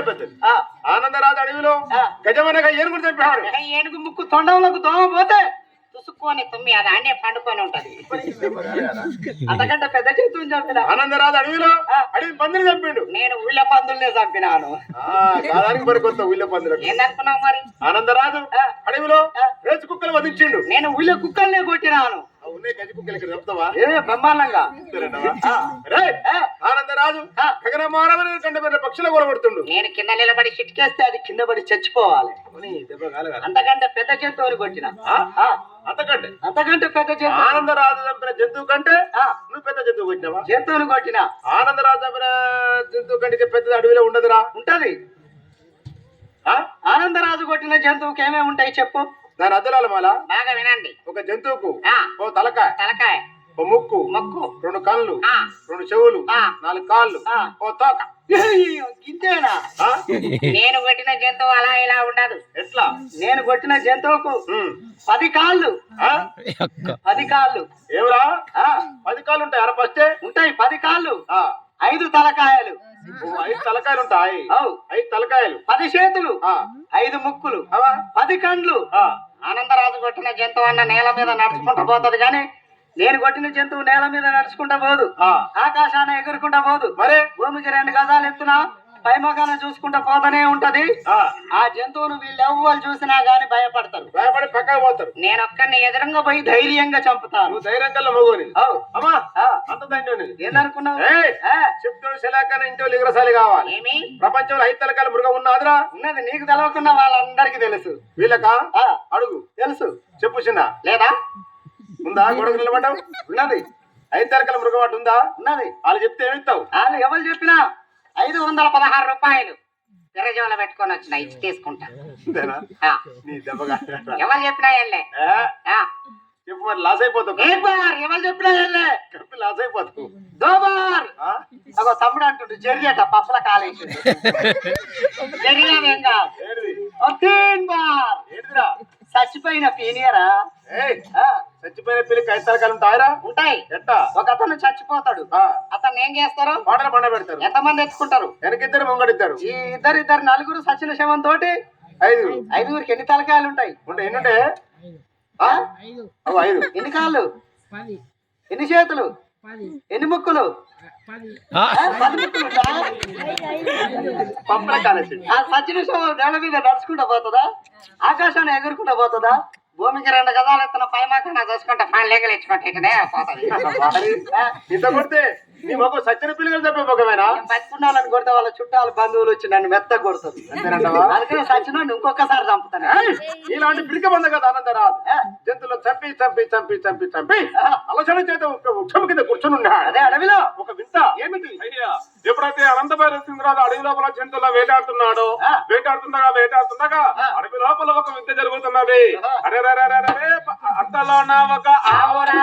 పెద్దది ఆనందరాజు అడవిలో. గజమనగా ఏనుగుడు చంపాడు ఏనుగు ముక్కు తొండంలోకి దోమ పోతే తుసుక్కొని తుమ్మి అది అన్నే పండుకొని ఉంటది. అంతకంటే పెద్ద జంతువుని చంపిన ఆనందరాజు అడవిలో. అడవి పందిని చంపిండు. నేను ఊళ్ళ పందుల్నే చంపినాను. ఆ, కాదానికి పనికొత్త ఊళ్ళ పందులకు. ఏందనుకున్నావు మరి? ఆనందరాజు. అడవిలో. రేచు కుక్కలు వధించిండు. నేను ఊళ్ళ కుక్కల్నే కొట్టినాను. ఉన్నాయి గజ కుక్కలు ఇక్కడ చెప్తావా ఏ బ్రహ్మాండంగా ఆనందరాజు పెద్ద పక్షుల కొలగొడుతుండు నేను కింద నిలబడి చిటికేస్తే అది కింద పడి చచ్చిపోవాలి. అంతకంటే పెద్ద జంతువుని కొట్టిన. అంతకంటే. అంతకంటే పెద్ద జంతువు. ఆనందరాజు చంపిన జంతువు కంటే నువ్వు పెద్ద జంతువు కొట్టినావా? జంతువుని కొట్టిన. ఆనందరాజు చంపిన జంతువు కంటే పెద్దది అడవిలో ఉండదురా? ఉంటది. ఆ? ఆనందరాజు కొట్టిన జంతువుకి ఏమేమి ఉంటాయి చెప్పు? దాని అద్దలాల మాల? బాగా వినండి. ఒక జంతువుకు ఆ. ఓ తలకాయ తలకాయ. ఓ ముక్కు మొక్కు. రెండు కళ్ళు ఆ. రెండు చెవులు ఆ. నాలుగు కాళ్ళు ఆ. ఓ తోక? నేను కొట్టిన జంతువు అలా ఇలా ఉండదు. ఎట్లా? నేను కొట్టిన జంతువుకు. పది కాళ్ళు. ఆ? పది కాళ్ళు. ఏమిరా ఆ. పది కాళ్ళు ఉంటాయి. అర ఫస్టే. ఉంటాయి. పది కాళ్ళు. ఆ. ఐదు తలకాయలు. ఐదు తలకాయలు ఉంటాయి ఐదు తలకాయలు. పది చేతులు. ఆ. ఐదు ముక్కులు? పది కండ్లు. ఆ. ఆనందరాజు కొట్టిన జంతువు అన్న నేల మీద నడుచుకుంటా పోతుంది కానీ నేను కొట్టిన జంతువు నేల మీద నడుచుకుంటా పోదు. ఆ. ఆకాశాన్ని ఎగురుకుంటా పోదు. మరే? భూమికి రెండు గజాలు ఎత్తున? పైమగానే చూసుకుంటా పోతూనే ఉంటది. ఆ. ఆ జంతువును వీళ్ళు ఎవ్వరు చూసినా గాని భయపడతారు. భయపడి పక్కకు పోతారు. నేను ఒక్కడిని ఎదురుగా పోయి ధైర్యంగా చంపుతాను. నువ్వు ధైర్యం కల్లా మగోని అవు అమ్మా ఆ, అంత ధైర్యం నీది. ఏందనుకున్నావు ఏయ్! ఆ, చెప్తాడు శలాకన ఇంటో లిగరసాలి కావాలి. ఏమి? ప్రపంచంలో ఐదు తలకాయల మృగం ఉన్నదిరా? ఉన్నది. నీకు తెలవకున్న వాళ్ళందరికీ తెలుసు. వీళ్ళకా? అడుగు. తెలుసు. చెప్పు చిన్న. లేదా? ఉందా? గొడవ నిలబడ్డావు? ఉన్నది. ఐదు తలకాయల మృగం అటు ఉందా? ఉన్నది. వాళ్ళు చెప్తే ఏమిస్తావు? వాళ్ళు ఎవరు చెప్పినా? ఐదు వందల పదహారు రూపాయలు ఎర్రజోల పెట్టుకొని వచ్చిన ఇచ్చి తీసుకుంటా. ఎవరు చెప్పినా వెళ్ళే. ఏ? చెప్పు మరి లాస్ అయిపోతావు ఎవరు చెప్పినా వెళ్ళే. కప్పి లాస్ అయిపోతావు. దోబార్? అగో తమ్ముడు అంటుండు జరియట పప్పుల కాలేసి జరిగానేంగా ఏంటిది? తీన్ బార్. చచ్చిపోయిన పీనియరా ఏయ్ ఆ, చచ్చిపోయిన పిల్లకి ఐదు తలకాయలు ఉంటాయరా? ఉంటాయి. ఎట్టా ఒక అతను చచ్చిపోతాడు. ఆ, అతను ఏం చేస్తారు? పాటలు పండ పెడతారు. ఎంతమంది ఎత్తుకుంటారు? వెనకిద్దరు ముంగడిద్దరు. ఈ ఇద్దరు ఇద్దరు నలుగురు సచిన శవం తోటి ఐదు. ఐదుగురికి ఎన్ని తలకాయలు ఉంటాయి? ఉంటే ఎన్ని ఉంటే ఆ? అవు ఐదు. ఎన్ని కాళ్ళు? ఎన్ని చేతులు? ఎన్ని ముక్కులు? ఉంటాయా? పంపల కాలేసి ఆ సచిన శవం నేల మీద నడుచుకుంటా పోతుందా? ఆకాశాన్ని ఎగురుకుంటా పోతుందా? భూమికి రెండు గదాలు ఎత్తున పై మాకన్నా చూసుకుంటా ఫైన్ లేకలు ఇచ్చుకుంటే పోతుంది ఆ, ఇంత కొడితే నీ మొక్క సచ్చిన పిల్లలు చెప్పే మొక్కమేనా నేను బతుకున్నాళ్ళని కొడితే వాళ్ళ చుట్టాలు బంధువులు వచ్చి నన్ను మెత్త కొడుతుంది. అంతేనంటావా? అందుకని సచిన ఇంకొకసారి చంపుతాను! ఇలాంటి పిరిక బంద కదా ఆనందరాదు ఆ, జంతువులు చంపి చంపి చంపి చంపి చంపి ఆ, అలసడ చేత ఒక వృక్షం కింద కూర్చుని ఉన్నాడు. అదే అడవిలో. ఒక వింత. ఏమిటి? అయ్యా ఎప్పుడైతే అనంతభైర సింహరాజు అడవి లోపల జంతువుల వేటాడుతున్నాడో ఆ. వేటాడుతుండగా వేటాడుతుండగా. అడవి లోపల ఒక వింత జరుగుతున్నది. అరే రే రే రే అంతలోన ఒక ఆవురా